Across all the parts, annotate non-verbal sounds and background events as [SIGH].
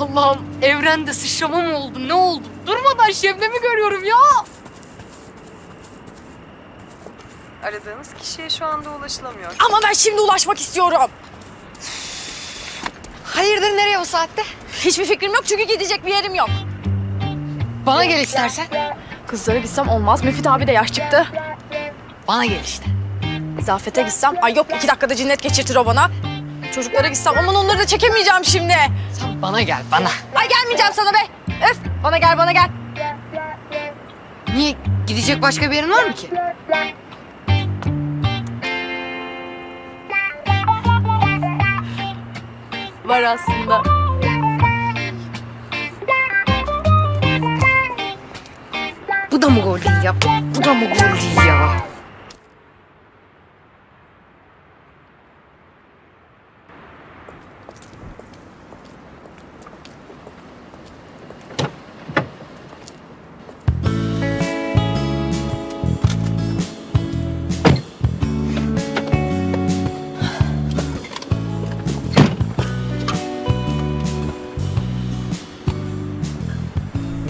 Allah'ım evrende sıçrama mı oldu ne oldu? Durmadan Şebnem'i görüyorum ya. Aradığınız kişiye şu anda ulaşılamıyor. Ama ben şimdi ulaşmak istiyorum. Hayırdır nereye o saatte? Hiçbir fikrim yok çünkü gidecek bir yerim yok. Bana gel istersen. Kızlara gitsem olmaz. Müfit abi de yaş çıktı. Bana gel işte. Zafete gitsem, ay yok iki dakikada cinnet geçirtir o bana. Çocuklara gitsem aman onları da çekemeyeceğim şimdi. Sen bana gel bana. Ay gelmeyeceğim sana be. Öf bana gel bana gel. Niye gidecek başka bir yerin var mı ki? Var aslında. Bu da mı gol değil ya? Bu da mı gol değil ya?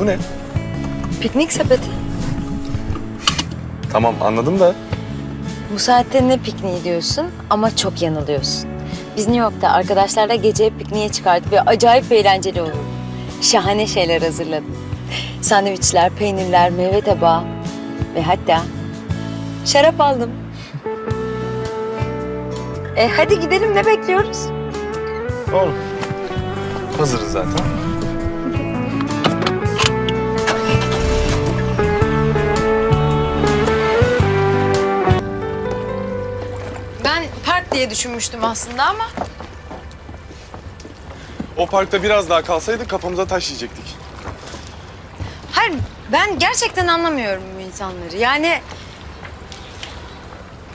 Bu ne? Piknik sepeti. Tamam anladım da Bu saatte ne pikniği diyorsun ama çok yanılıyorsun. Biz New York'ta arkadaşlarla gece pikniğe çıkardık ve acayip eğlenceli oldu. Şahane şeyler hazırladım. Sandviçler, peynirler, meyve tabağı ve hatta şarap aldım. E hadi gidelim ne bekliyoruz? doğru. Hazırız zaten. Düşünmüştüm aslında ama O parkta biraz daha kalsaydık kafamıza taş yiyecektik. Hayır ben gerçekten anlamıyorum bu insanları. Yani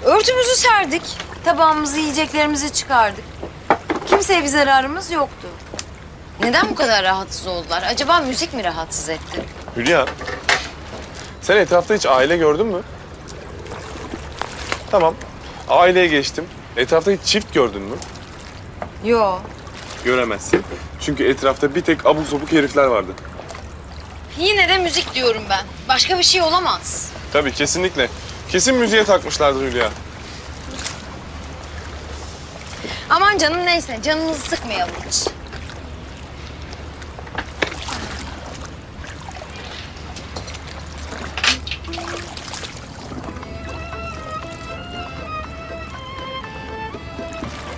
örtümüzü serdik, tabağımızı, yiyeceklerimizi çıkardık. Kimseye bir zararımız yoktu. Neden bu kadar rahatsız oldular? Acaba müzik mi rahatsız etti? Hülya, sen etrafta hiç aile gördün mü? Tamam, aileye geçtim. Etrafta hiç çift gördün mü? Yo. Göremezsin. Çünkü etrafta bir tek abuk sabuk herifler vardı. Yine de müzik diyorum ben. Başka bir şey olamaz. Tabii kesinlikle. Kesin müziğe takmışlardır Hülya. Aman canım neyse, canımızı sıkmayalım hiç.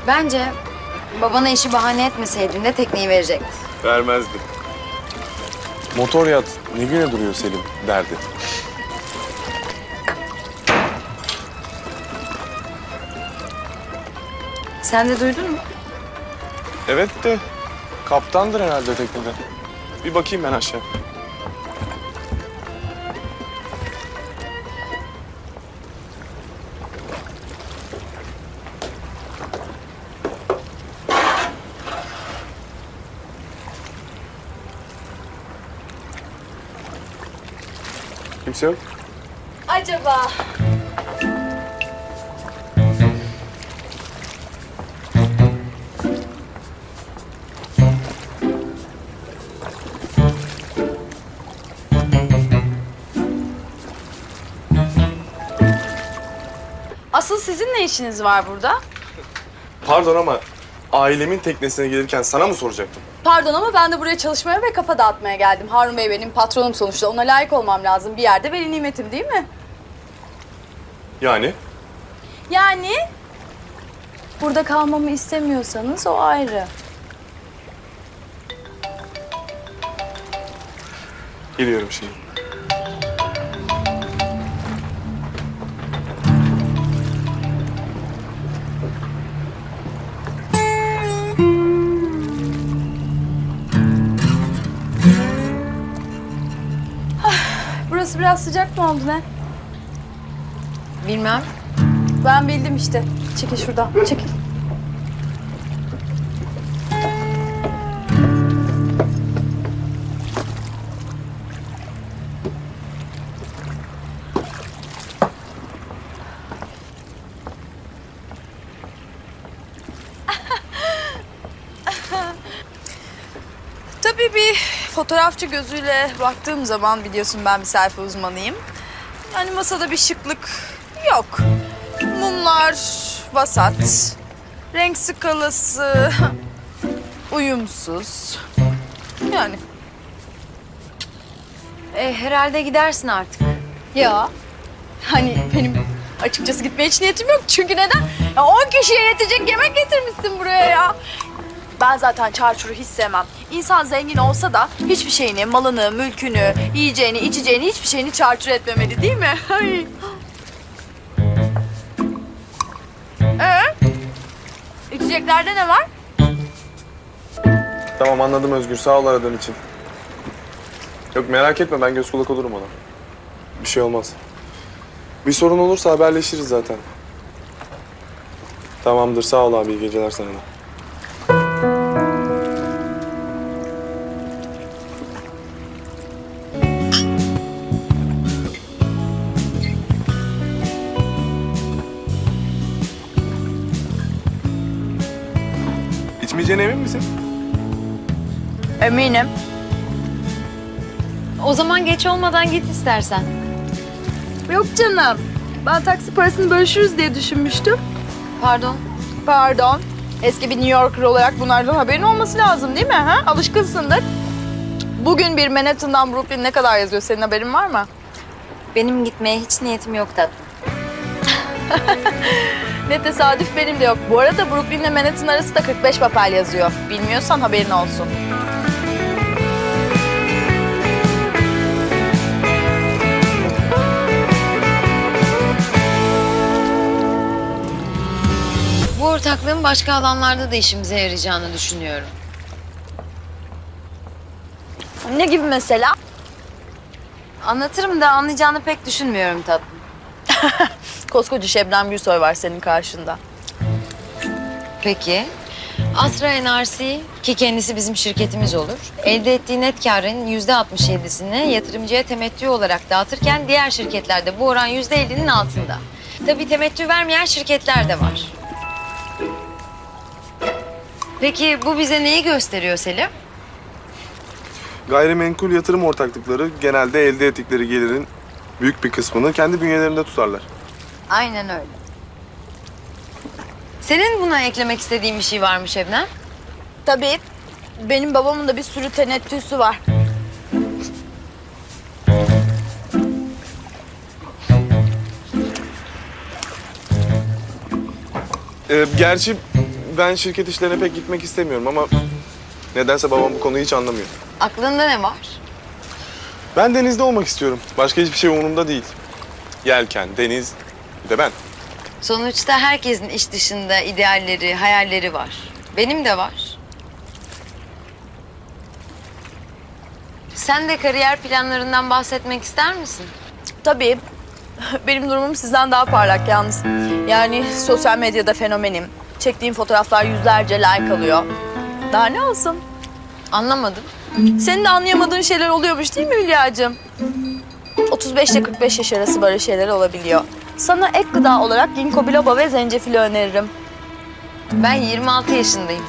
Bence babana işi bahane etmeseydin de tekneyi verecekti. Vermezdi. Motor yat ne güne duruyor Selim derdi. Sen de duydun mu? Evet de kaptandır herhalde teknede. Bir bakayım ben aşağı. Kimse yok. acaba Asıl sizin ne işiniz var burada? Pardon ama ailemin teknesine gelirken sana mı soracaktım? Pardon ama ben de buraya çalışmaya ve kafa dağıtmaya geldim. Harun Bey benim patronum sonuçta. Ona layık olmam lazım. Bir yerde veli nimetim değil mi? Yani? Yani burada kalmamı istemiyorsanız o ayrı. Geliyorum şimdi. Burası biraz sıcak mı oldu ne? Bilmem. Ben bildim işte. Çekil şuradan. Çekil. Fotoğrafçı gözüyle baktığım zaman biliyorsun ben bir selfie uzmanıyım. Yani masada bir şıklık yok. Mumlar vasat. Renk skalası [LAUGHS] uyumsuz. Yani E, herhalde gidersin artık. ya hani benim açıkçası gitmeye hiç niyetim yok. Çünkü neden? Ya 10 kişiye yetecek yemek getirmişsin buraya ya. Ben zaten çarçuru hiç sevmem. İnsan zengin olsa da hiçbir şeyini, malını, mülkünü, yiyeceğini, içeceğini, hiçbir şeyini çarçur etmemeli değil mi? [LAUGHS] Ay. Ee? İçeceklerde ne var? Tamam anladım Özgür. Sağ ol aradığın için. Yok merak etme ben göz kulak olurum ona. Bir şey olmaz. Bir sorun olursa haberleşiriz zaten. Tamamdır sağ ol abi iyi geceler sana da. İçmeyeceğine emin misin? Eminim. O zaman geç olmadan git istersen. Yok canım. Ben taksi parasını bölüşürüz diye düşünmüştüm. Pardon. Pardon. Eski bir New Yorker olarak bunlardan haberin olması lazım değil mi? Ha? Alışkınsındır. Bugün bir Manhattan'dan Brooklyn ne kadar yazıyor? Senin haberin var mı? Benim gitmeye hiç niyetim yok tatlım. [LAUGHS] Ne tesadüf benim de yok. Bu arada Brooklyn ile Manhattan arası da 45 papel yazıyor. Bilmiyorsan haberin olsun. Bu ortaklığın başka alanlarda da işimize yarayacağını düşünüyorum. Ne gibi mesela? Anlatırım da anlayacağını pek düşünmüyorum tatlım. [LAUGHS] Koskoca Şebnem Gürsoy var senin karşında. Peki. Astra NRC ki kendisi bizim şirketimiz olur. Elde ettiği net karın yüzde 67'sini yatırımcıya temettü olarak dağıtırken diğer şirketlerde bu oran yüzde 50'nin altında. Tabii temettü vermeyen şirketler de var. Peki bu bize neyi gösteriyor Selim? Gayrimenkul yatırım ortaklıkları genelde elde ettikleri gelirin büyük bir kısmını kendi bünyelerinde tutarlar. Aynen öyle. Senin buna eklemek istediğin bir şey var mı Şebnem? Tabii. Benim babamın da bir sürü tenettüsü var. Ee, gerçi ben şirket işlerine pek gitmek istemiyorum ama nedense babam bu konuyu hiç anlamıyor. Aklında ne var? Ben denizde olmak istiyorum. Başka hiçbir şey umurumda değil. Yelken, deniz, bir de ben. Sonuçta herkesin iş dışında idealleri, hayalleri var. Benim de var. Sen de kariyer planlarından bahsetmek ister misin? Tabii. Benim durumum sizden daha parlak yalnız. Yani sosyal medyada fenomenim. Çektiğim fotoğraflar yüzlerce like alıyor. Daha ne olsun? Anlamadım. Senin de anlayamadığın şeyler oluyormuş değil mi Hülya'cığım? 35 ile 45 yaş arası böyle şeyler olabiliyor. Sana ek gıda olarak ginkgo biloba ve zencefili öneririm. Ben 26 yaşındayım.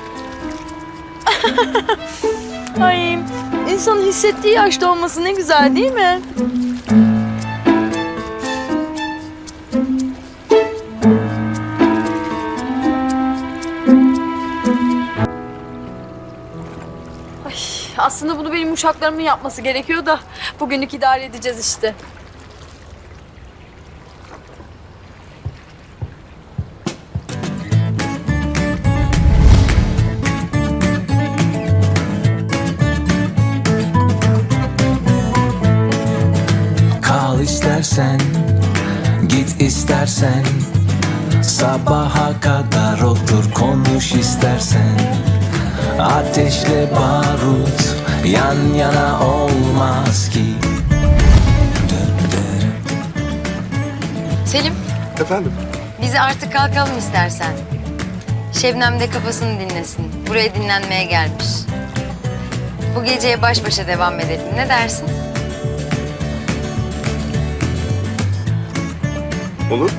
[LAUGHS] Ay, insanın hissettiği yaşta olması ne güzel değil mi? Ay, aslında bunu benim uşaklarımın yapması gerekiyor da bugünlük idare edeceğiz işte. İstersen, git istersen Sabaha kadar otur konuş istersen Ateşle barut yan yana olmaz ki Selim, Efendim? biz artık kalkalım istersen. Şebnem de kafasını dinlesin. Buraya dinlenmeye gelmiş. Bu geceye baş başa devam edelim. Ne dersin? Olur.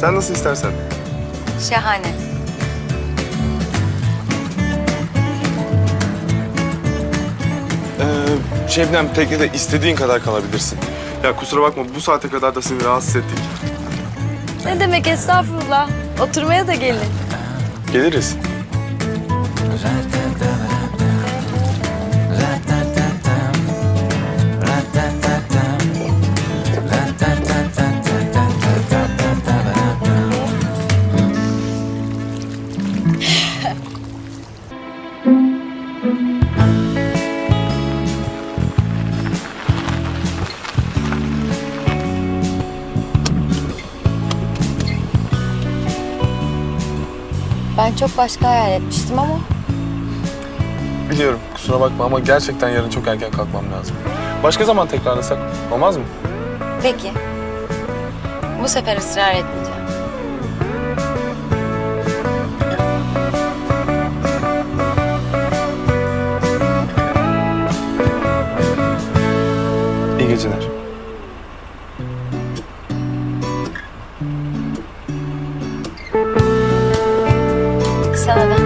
Sen nasıl istersen. Şahane. Ee, Şebnem teknede istediğin kadar kalabilirsin. Ya kusura bakma bu saate kadar da seni rahatsız ettik. Ne demek estağfurullah. Oturmaya da gelin. Geliriz. Özel Ben çok başka hayal etmiştim ama Biliyorum kusura bakma ama gerçekten yarın çok erken kalkmam lazım. Başka zaman tekrarlasak olmaz mı? peki. Bu sefer ısrar etmeyeceğim. İyi geceler. Sullivan.